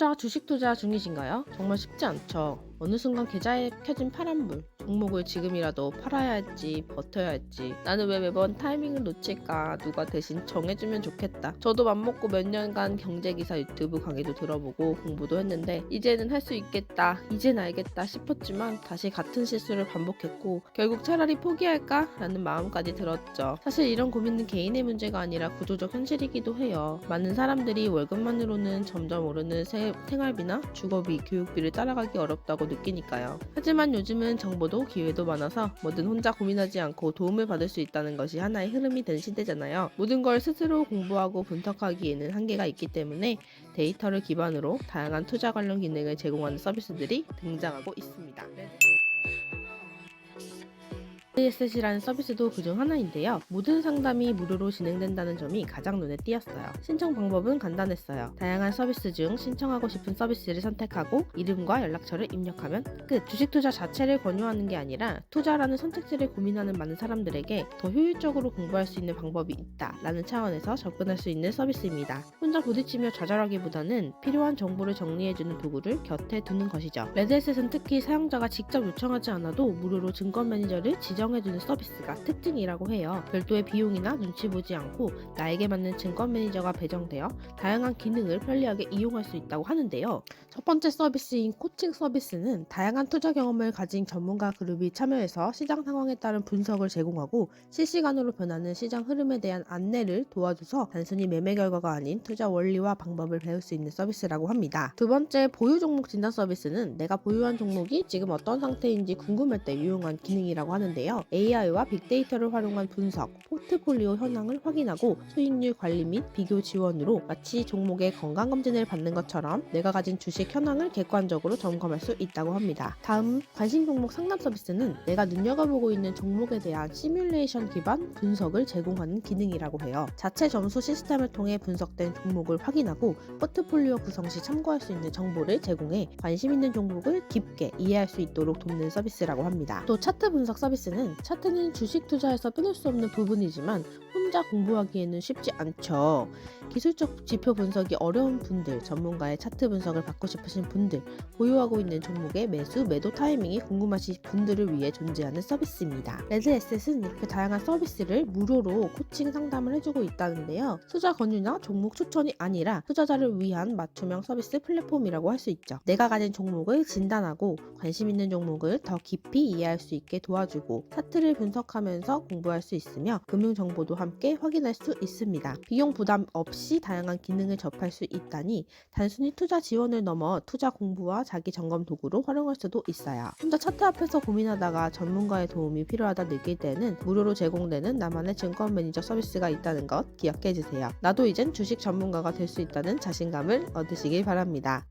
혼자 주식 투자 중이신가요? 정말 쉽지 않죠. 어느 순간 계좌에 켜진 파란불. 종목을 지금이라도 팔아야 할지 버텨야 할지. 나는 왜 매번 타이밍을 놓칠까? 누가 대신 정해주면 좋겠다. 저도 맘먹고 몇 년간 경제기사 유튜브 강의도 들어보고 공부도 했는데 이제는 할 수 있겠다 이젠 알겠다 싶었지만 다시 같은 실수를 반복했고 결국 차라리 포기할까? 라는 마음까지 들었죠. 사실 이런 고민은 개인의 문제가 아니라 구조적 현실이기도 해요. 많은 사람들이 월급만으로는 점점 오르는 세- 생활비나 주거비 교육비를 따라가기 어렵다고 느끼니까요 하지만 요즘은 정보도 기회도 많아서 뭐든 혼자 고민하지 않고 도움을 받을 수 있다는 것이 하나의 흐름이 된 시대잖아요. 모든 걸 스스로 공부하고 분석하기에는 한계가 있기 때문에 데이터를 기반으로 다양한 투자 관련 기능을 제공하는 서비스들이 등장하고 있습니다. ESC라는 서비스도 그중 하나인데요. 모든 상담이 무료로 진행된다는 점이 가장 눈에 띄었어요. 신청 방법은 간단했어요. 다양한 서비스 중 신청하고 싶은 서비스를 선택하고 이름과 연락처를 입력하면 끝. 주식 투자 자체를 권유하는 게 아니라 투자라는 선택지를 고민하는 많은 사람들에게 더 효율적으로 공부할 수 있는 방법이 있다라는 차원에서 접근할 수 있는 서비스입니다. 혼자 부딪히며 좌절하기보다는 필요한 정보를 정리해주는 도구를 곁에 두는 것이죠. 레드햇셋은 특히 사용자가 직접 요청하지 않아도 무료로 증권 매니저를 지정 해주는 서비스가 특징이라고 해요. 별도의 비용이나 눈치 보지 않고 나에게 맞는 증권 매니저가 배정되어 다양한 기능을 편리하게 이용할 수 있다고 하는데요. 첫 번째 서비스인 코칭 서비스는 다양한 투자 경험을 가진 전문가 그룹이 참여해서 시장 상황에 따른 분석을 제공하고 실시간으로 변하는 시장 흐름에 대한 안내를 도와줘서 단순히 매매 결과가 아닌 투자 원리와 방법을 배울 수 있는 서비스라고 합니다. 두 번째 보유 종목 진단 서비스는 내가 보유한 종목이 지금 어떤 상태인지 궁금할 때 유용한 기능이라고 하는데요. AI와 빅데이터를 활용한 분석, 포트폴리오 현황을 확인하고 수익률 관리 및 비교 지원으로 마치 종목의 건강 검진을 받는 것처럼 내가 가진 주식 현황을 객관적으로 점검할 수 있다고 합니다. 다음 관심 종목 상담 서비스는 내가 눈여겨보고 있는 종목에 대한 시뮬레이션 기반 분석을 제공하는 기능이라고 해요. 자체 점수 시스템을 통해 분석된 종목을 확인하고 포트폴리오 구성 시 참고할 수 있는 정보를 제공해 관심 있는 종목을 깊게 이해할 수 있도록 돕는 서비스라고 합니다. 또 차트 분석 서비스는 차트는 주식 투자에서 빼놓을 수 없는 부분이지만 혼자 공부하기에는 쉽지 않죠. 기술적 지표 분석이 어려운 분들, 전문가의 차트 분석을 받고 싶으신 분들, 보유하고 있는 종목의 매수, 매도 타이밍이 궁금하신 분들을 위해 존재하는 서비스입니다. 레드에셋은 이렇게 다양한 서비스를 무료로 코칭 상담을 해주고 있다는데요. 투자 권유나 종목 추천이 아니라 투자자를 위한 맞춤형 서비스 플랫폼이라고 할 수 있죠. 내가 가진 종목을 진단하고 관심 있는 종목을 더 깊이 이해할 수 있게 도와주고 차트를 분석하면서 공부할 수 있으며 금융 정보도 함께 확인할 수 있습니다. 비용 부담 없이 다양한 기능을 접할 수 있다니 단순히 투자 지원을 넘어 투자 공부와 자기 점검 도구로 활용할 수도 있어요. 혼자 차트 앞에서 고민하다가 전문가의 도움이 필요하다 느낄 때는 무료로 제공되는 나만의 증권 매니저 서비스가 있다는 것 기억해 주세요. 나도 이젠 주식 전문가가 될 수 있다는 자신감을 얻으시길 바랍니다.